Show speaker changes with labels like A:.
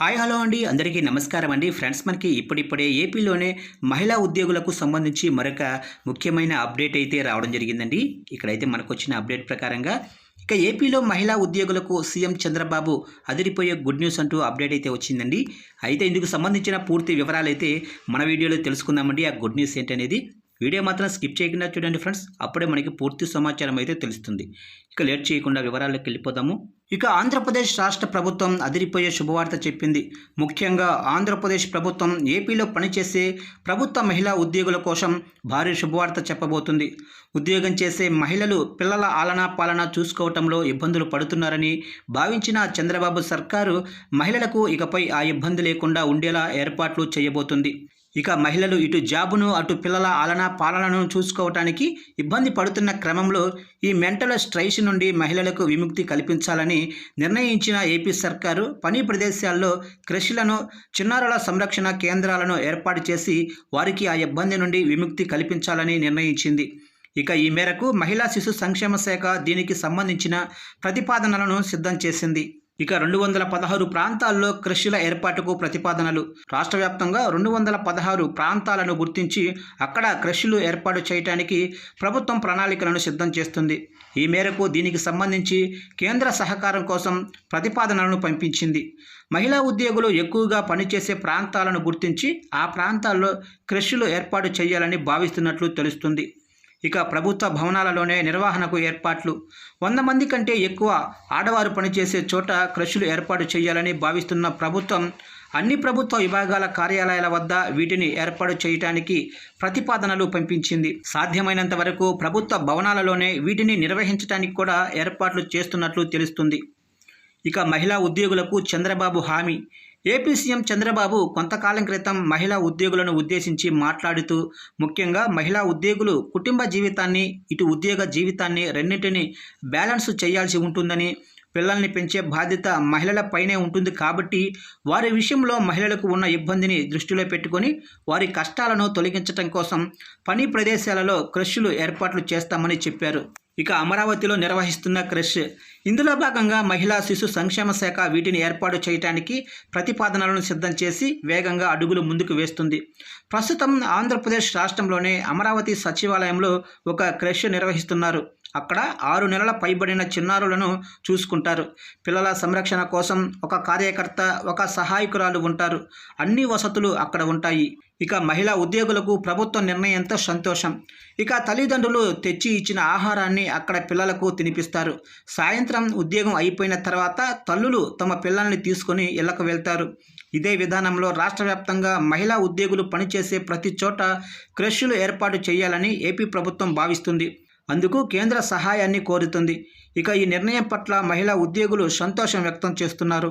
A: Hi hello అండి. అందరికీ నమస్కారం అండి. ఫ్రెండ్స్ మనకి ఇప్పుడిప్పుడే ఏపీలోనే మహిళా ఉద్యోగులకు సంబంధించి మరొక ముఖ్యమైన అప్డేట్ అయితే రావడం జరిగిందండి. ఇక్కడైతే మనకు వచ్చిన అప్డేట్ ప్రకారంగా ఇక ఏపీలో మహిళా ఉద్యోగులకు సీఎం చంద్రబాబు అదిరిపోయే గుడ్ న్యూస్ అంటూ అప్డేట్ అయితే వచ్చిందండి. అయితే ఇందుకు సంబంధించిన పూర్తి వివరాలు అయితే మన వీడియోలో తెలుసుకుందామండి. ఆ గుడ్ న్యూస్ ఏంటనేది వీడియో మాత్రం స్కిప్ చేయకుండా చూడండి ఫ్రెండ్స్. అప్పుడే మనకి పూర్తి సమాచారం అయితే తెలుస్తుంది. ఇక లేట్ చేయకుండా వివరాల్లోకి వెళ్ళిపోదాము. ఇక ఆంధ్రప్రదేశ్ రాష్ట్ర ప్రభుత్వం అదిరిపోయే శుభవార్త చెప్పింది. ముఖ్యంగా ఆంధ్రప్రదేశ్ ప్రభుత్వం ఏపీలో పనిచేసే ప్రభుత్వ మహిళా ఉద్యోగుల కోసం భారీ శుభవార్త చెప్పబోతుంది. ఉద్యోగం చేసే మహిళలు పిల్లల ఆలనా పాలన చూసుకోవటంలో ఇబ్బందులు పడుతున్నారని భావించిన చంద్రబాబు సర్కారు మహిళలకు ఇకపై ఆ ఇబ్బంది లేకుండా ఉండేలా ఏర్పాట్లు చేయబోతుంది. ఇక మహిళలు ఇటు జాబును అటు పిల్లల ఆలన పాలనను చూసుకోవటానికి ఇబ్బంది పడుతున్న క్రమంలో ఈ మెంటల్ స్ట్రైస్ నుండి మహిళలకు విముక్తి కల్పించాలని నిర్ణయించిన ఏపీ సర్కారు పని ప్రదేశాల్లో కృషులను చిన్నారుల సంరక్షణ కేంద్రాలను ఏర్పాటు చేసి వారికి ఆ ఇబ్బంది నుండి విముక్తి కల్పించాలని నిర్ణయించింది. ఇక ఈ మేరకు మహిళా శిశు సంక్షేమ శాఖ దీనికి సంబంధించిన ప్రతిపాదనలను సిద్ధం చేసింది. ఇక రెండు వందల పదహారు ప్రాంతాల్లో కృషుల ఏర్పాటుకు ప్రతిపాదనలు. రాష్ట్ర వ్యాప్తంగా రెండు వందల పదహారు ప్రాంతాలను గుర్తించి అక్కడ కృషులు ఏర్పాటు చేయడానికి ప్రభుత్వం ప్రణాళికలను సిద్ధం చేస్తుంది. ఈ మేరకు దీనికి సంబంధించి కేంద్ర సహకారం కోసం ప్రతిపాదనలను పంపించింది. మహిళా ఉద్యోగులు ఎక్కువగా పనిచేసే ప్రాంతాలను గుర్తించి ఆ ప్రాంతాల్లో కృషులు ఏర్పాటు చేయాలని భావిస్తున్నట్లు తెలుస్తుంది. ఇక ప్రభుత్వ భవనాలలోనే నిర్వహణకు ఏర్పాట్లు. వంద మంది కంటే ఎక్కువ ఆడవారు పనిచేసే చోట క్రషులు ఏర్పాటు చేయాలని భావిస్తున్న ప్రభుత్వం అన్ని ప్రభుత్వ విభాగాల కార్యాలయాల వద్ద వీటిని ఏర్పాటు చేయటానికి ప్రతిపాదనలు పంపించింది. సాధ్యమైనంత వరకు ప్రభుత్వ భవనాలలోనే వీటిని నిర్వహించడానికి కూడా ఏర్పాట్లు చేస్తున్నట్లు తెలుస్తుంది. ఇక మహిళా ఉద్యోగులకు చంద్రబాబు హామీ ఏపీ సీఎం చంద్రబాబు కొంతకాలం క్రితం మహిళా ఉద్యోగులను ఉద్దేశించి మాట్లాడుతూ ముఖ్యంగా మహిళా ఉద్యోగులు కుటుంబ జీవితాన్ని ఇటు ఉద్యోగ జీవితాన్ని రెండింటిని బ్యాలెన్స్ చేయాల్సి ఉంటుందని పిల్లల్ని పెంచే బాధ్యత మహిళలపైనే ఉంటుంది కాబట్టి వారి విషయంలో మహిళలకు ఉన్న ఇబ్బందిని దృష్టిలో పెట్టుకొని వారి కష్టాలను తొలగించడం కోసం పని ప్రదేశాలలో క్రష్లు ఏర్పాట్లు చేస్తామని చెప్పారు. ఇక అమరావతిలో నిర్వహిస్తున్న క్రష్. ఇందులో భాగంగా మహిళా శిశు సంక్షేమ శాఖ వీటిని ఏర్పాటు చేయడానికి ప్రతిపాదనలను సిద్ధం చేసి వేగంగా అడుగులు ముందుకు వేస్తుంది. ప్రస్తుతం ఆంధ్రప్రదేశ్ రాష్ట్రంలోనే అమరావతి సచివాలయంలో ఒక క్రష్ నిర్వహిస్తున్నారు. అక్కడ ఆరు నెలల పైబడిన చిన్నారులను చూసుకుంటారు. పిల్లల సంరక్షణ కోసం ఒక కార్యకర్త ఒక సహాయకురాలు ఉంటారు. అన్ని వసతులు అక్కడ ఉంటాయి. ఇక మహిళా ఉద్యోగులకు ప్రభుత్వ నిర్ణయంతో సంతోషం. ఇక తల్లిదండ్రులు తెచ్చి ఇచ్చిన ఆహారాన్ని అక్కడ పిల్లలకు తినిపిస్తారు. సాయంత్రం ఉద్యోగం అయిపోయిన తర్వాత తల్లులు తమ పిల్లల్ని తీసుకొని ఇళ్ళకు వెళ్తారు. ఇదే విధానంలో రాష్ట్ర వ్యాప్తంగా మహిళా ఉద్యోగులు పనిచేసే ప్రతి చోట క్రష్లు ఏర్పాటు చేయాలని ఏపీ ప్రభుత్వం భావిస్తుంది. అందుకు కేంద్ర సహాయాన్ని కోరుతుంది. ఇక ఈ నిర్ణయం పట్ల మహిళా ఉద్యోగులు సంతోషం వ్యక్తం చేస్తున్నారు.